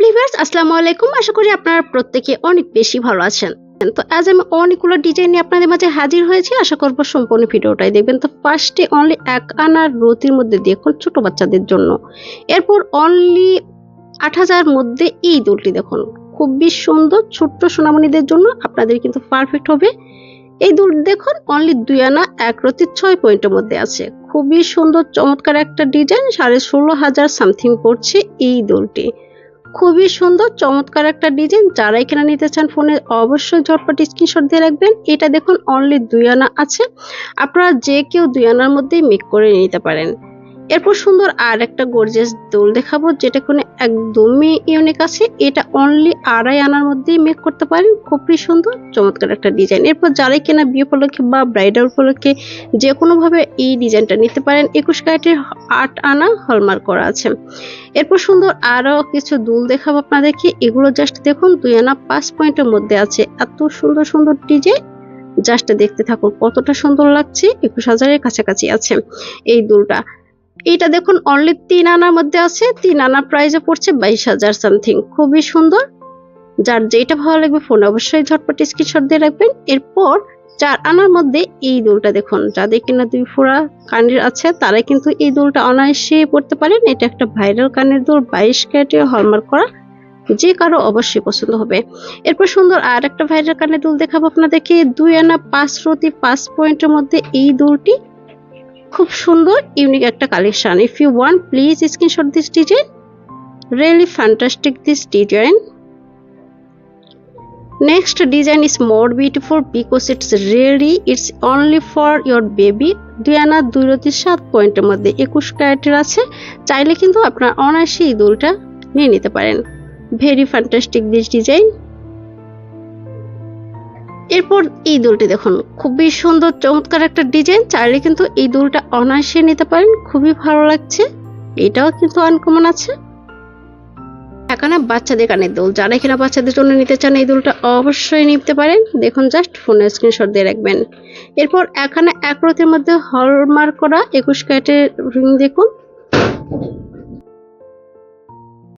Lovely viewers, আসসালামু আলাইকুম। আশা করি আপনারা প্রত্যেকে অনেক বেশি ভালো আছেন। তো আজ আমি অনেকগুলো ডিজাইন নিয়ে আপনাদের মাঝে হাজির হয়েছি, আশা করব সম্পূর্ণ ভিডিওটাই দেখবেন। তো ফার্স্টে অনলি এক আনার রতির মধ্যে দেখুন ছোট বাচ্চাদের জন্য। এরপর অনলি আট হাজার মধ্যে এই দুলটি দেখুন। খুবই সুন্দর, ছোট্ট সোনামণিদের জন্য আপনাদের কিন্তু পারফেক্ট হবে। এই দুল দেখুন অনলি দুই আনা, এক রতি ছয় পয়েন্টের মধ্যে আছে। খুবই সুন্দর, চমৎকার একটা ডিজাইন সাড়ে ষোলো হাজার সামথিং পড়ছে এই দুলটি। খুবই সুন্দর, চমৎকার একটা ডিজাইন। যারা এখানে নিতে চান ফোনে অবশ্যই ঝটপট স্ক্রিনশট দিয়ে রাখবেন। এটা দেখুন অনলি দুই আনা আছে। আপনারা যে কেউ দুই আনার মধ্যেই মেক করে নিতে পারেন। এরপর সুন্দর আর একটা গর্জিয়াস দোল দেখাবো, যেটা কোনো একদমই ইউনিক আছে। এটা অনলি আড়াই আনার মধ্যেই মেক করতে পারেন। খুবই সুন্দর, চমৎকার একটা ডিজাইন এরপর যারাই কেনা বিয়ে উপলক্ষে বা ব্রাইডাল উপলক্ষে যে কোনোভাবে এই ডিজাইনটা নিতে পারেন, একুশ ক্যারেটের আট আনা হলমার্ক করা আছে। এরপর সুন্দর আরও কিছু দুল দেখাবো আপনাদেরকে। এগুলো জাস্ট দেখুন, দুই আনা পাঁচ পয়েন্টের মধ্যে আছে। এত সুন্দর সুন্দর ডিজাইন। জাস্ট দেখতে থাকুন, কতটা সুন্দর লাগছে। একুশ হাজারের কাছাকাছি আছে এই দুলটা। এইটা দেখুন অনলি তিন আনার মধ্যে আছে, তিন আনা প্রাইজে পড়ছে বাইশ হাজার সামথিং খুবই সুন্দর। যার যেটা ভালো লাগবে ফোন অবশ্যই ঝটপট স্ক্রিনশট দিয়ে রাখবেন। এরপর চার আনার মধ্যে এই দুলটা দেখুন, যাদের কিনা দুই ফোড়া কানের আছে তারা কিন্তু এই দুলটা অনায়াসে পড়তে পারেন। এটা একটা ভাইরাল কানের দুল, বাইশ ক্যারেটে হলমার্ক করা। যে কারও অবশ্যই পছন্দ হবে। এরপর সুন্দর আর একটা ভাইরাল কানের দুল দেখাবো আপনাদেরকে। দুই আনা পাঁচ রতি পাঁচ পয়েন্টের মধ্যে এই দুলটি খুব সুন্দর ইউনিক একটা collection if you want please screenshot this design really fantastic this design next design is more beautiful because it's really, it's only for your baby. দুই আনা দুই রতি সাত পয়েন্টের মধ্যে একুশ ক্যারেটের আছে। চাইলে কিন্তু আপনার অনায়াসে এই দুলটা নিয়ে নিতে পারেন। ভেরি ফ্যান্টাস্টিক দিস ডিজাইন এরপর এই দুলটি দেখুন। খুবই সুন্দর, চমৎকার একটা ডিজাইন। চাইলে কিন্তু এই দুলটা অনায়াসে নিতে পারেন। খুবই ভালো লাগছে। এটাও কিন্তু আনকমন আছে। এখানে বাচ্চাদের কানের দোল। যারা এখানে বাচ্চাদের জন্য নিতে চান এই দুলটা অবশ্যই নিতে পারেন। দেখুন, জাস্ট ফোনে স্ক্রিনশট দিয়ে রাখবেন। এরপর এখানে এক রতির মধ্যে হলমার্ক করা একুশ ক্যারেটের রিং দেখুন।